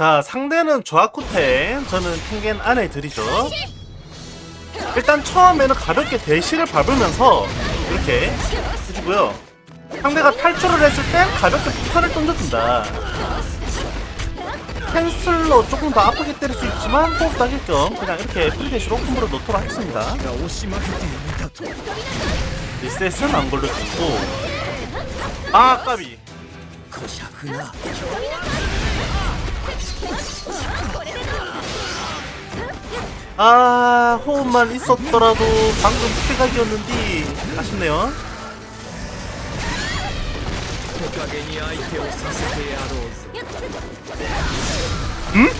자 상대는 조아쿠텐. 저는 탱겐 안에 들이죠. 일단 처음에는 가볍게 대시를 밟으면서 이렇게 해주고요. 상대가 탈출을 했을 땐 가볍게 폭탄을 던져준다. 캔슬로 조금 더 아프게 때릴 수 있지만 호흡 당길 겸 그냥 이렇게 프리대시로 콤보로 노토를 하겠습니다. 리셋은 안 걸려주고. 아 까비. 아 호흡만 있었더라도 방금 퇴각이었는데 아쉽네요 응? 음?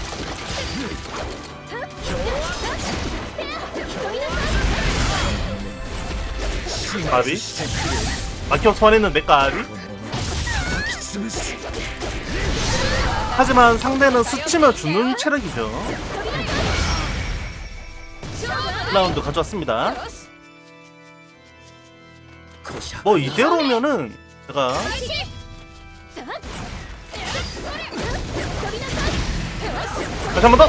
까비? 막혀 소환했는데 까비? 하지만 상대는 스치면 죽는 체력이죠 1라운드 가져왔습니다 뭐 이대로면은 제가 다시 한 번 더!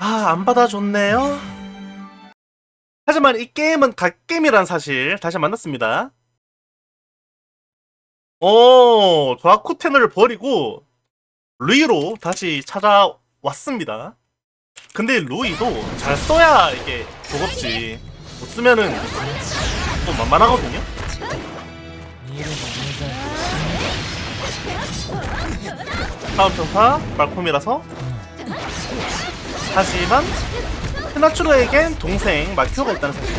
아, 안 받아줬네요. 하지만 이 게임은 갓게임이란 사실 다시 만났습니다. 오, 도아쿠텐을 버리고 루이로 다시 찾아왔습니다. 근데 루이도 잘 써야 이게 버겁지. 못 쓰면은 좀 만만하거든요. 다음 전사 말콤이라서 하지만 테나츠로에겐 동생 마키오가 있다는 사실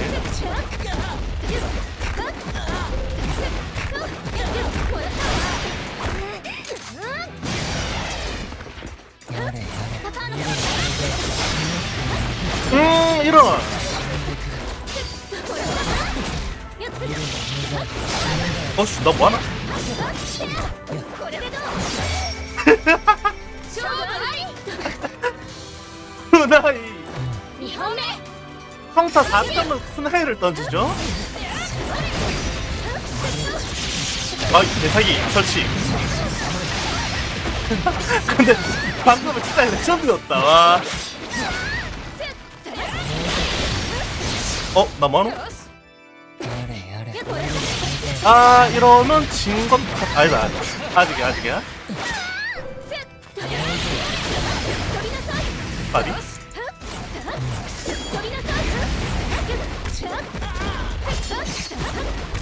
음 이런 어씨 나 뭐하나? 스나이. 성타 4점을 스나이를 던지죠? 아 대사기 설치. 근데 방금은 진짜 레전드였다. 와. 어? 나 뭐하노? 아 이러면 진건 아니다 아직이야 아직이야. 빠디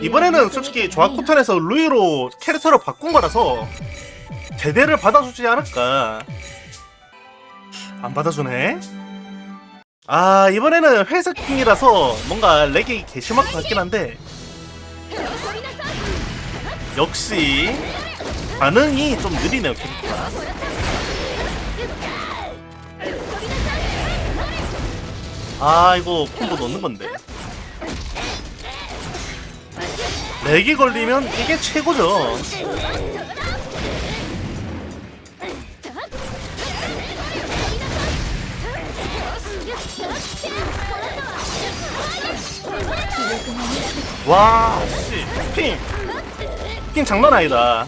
이번에는 솔직히 조합쿠턴에서 루이로 캐릭터를 바꾼 거라서 제대를 받아주지 않을까. 안 받아주네. 아 이번에는 회색 킹이라서 뭔가 렉이 개심할 것 같긴 한데. 역시 반응이 좀 느리네요 캐릭터가. 아 이거 콤보 넣는 건데 렉이 걸리면 이게 최고죠. 와, 씨, 핑! 핑 장난 아니다.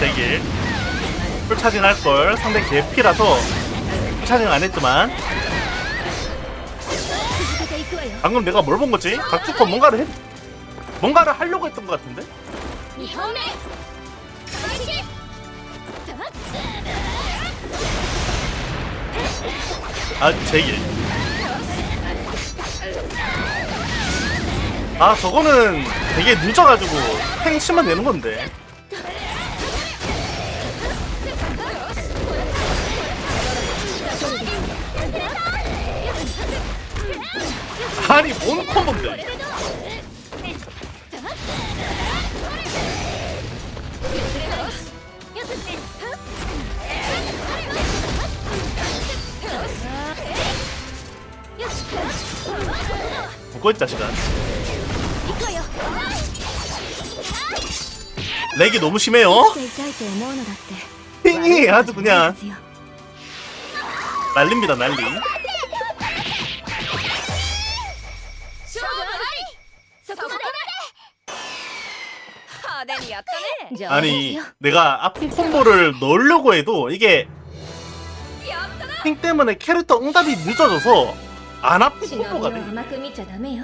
대길. 풀차징 할걸. 상대 개피라서 풀차징 안 했지만. 방금 내가 뭘 본 거지? 각주코 뭔가를 했... 뭔가를 하려고 했던 것 같은데? 아 제길 아 저거는 되게 늦어가지고 팽 치면 되는 건데. 아니 뭔 콤보인데? 묶어있 자식아. 렉이 너무 심해요? 핑이 아주 그냥. 날립니다 난리. 派手にやったね上手です 아니, よ 내가 아픈 콤보를 넣으려고 해도 이게 やったな 핑 때문에 캐릭터 응답이 늦어져서 안 아픈 忍びを 콤보가 돼. 甘く見ちゃダメよ